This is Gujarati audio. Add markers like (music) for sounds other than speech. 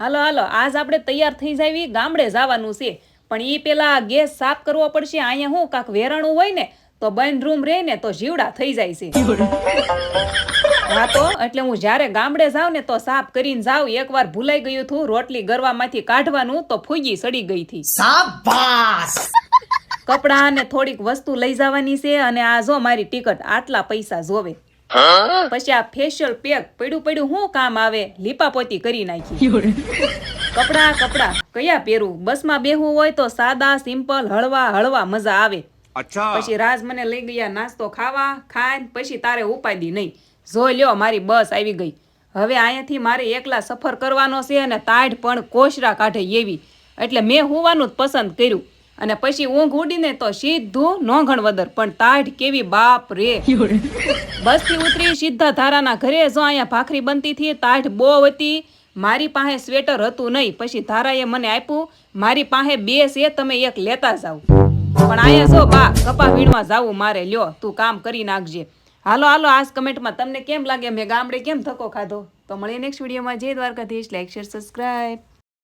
હાલો હાલો આજ આપણે તૈયાર થઈ જાવી ગામડે જવાનું છે. પણ એ પેલા ગેસ સાફ કરવો પડશે અહીંયા હું કાંક વેરાણું હોય ને તો બંધ રૂમ રહે ને તો જીવડા થઈ જાય છે. હા તો એટલે હું જ્યારે ગામડે જાઉં ને તો સાફ કરીને જાઉં. એકવાર ભૂલાઈ ગયું હતું રોટલી ગરવામાંથી કાઢવાનું તો ફૂગી સડી ગઈ હતી. શાબાશ! કપડાં ને થોડીક વસ્તુ લઈ જવાની છે અને આ જો મારી ટિકટ આટલા પૈસા જોવે. પછી આ ફેશિયલ પેક પડ્યું પડ્યું હું કામ આવે? લીપાપોતી કરી નાખી. (laughs) કપડા કપડા. કયા પહેરું? બસમાં બેહવું હોય તો સાદા સિમ્પલ હળવા હળવા મજા આવે. પછી રાજ મને લઈ ગયા નાસ્તો ખાવા ખાઈને પછી તારે ઉપાય દી નહીં. જોઈ લ્યો મારી બસ આવી ગઈ. હવે અહીંયાથી મારે એકલા સફર કરવાનો છે અને તાઢ પણ કોશરા કાઢે એવી. એટલે મેં હોવાનું જ પસંદ કર્યું. અને પછી ઊંઘ ઉડીને તો સીધું નોંઘણ વદર પણ તાઢ કેવી બાપ રે. બસથી ઉતરી સીધા ધારાના ઘરે જો અહીંયા ભાખરી બનતી હતી તાઢ બહુ હતી. મારી પાસે સ્વેટર હતું નહીં. પછી ધારાએ મને આપ્યું મારી પાસે બે છે તમે એક લેતા જાઓ. પણ અહીંયા જો બા કપા વીણવા જાવું મારે. લ્યો તું કામ કરી નાખજે. હાલો હાલો આજ કમેન્ટમાં તમને કેમ લાગે? મેં ગામડે કેમ ધક્કો ખાધો? તો મળીએ નેક્સ્ટ વિડીયોમાં જય દ્વારકાધીશ. Like share subscribe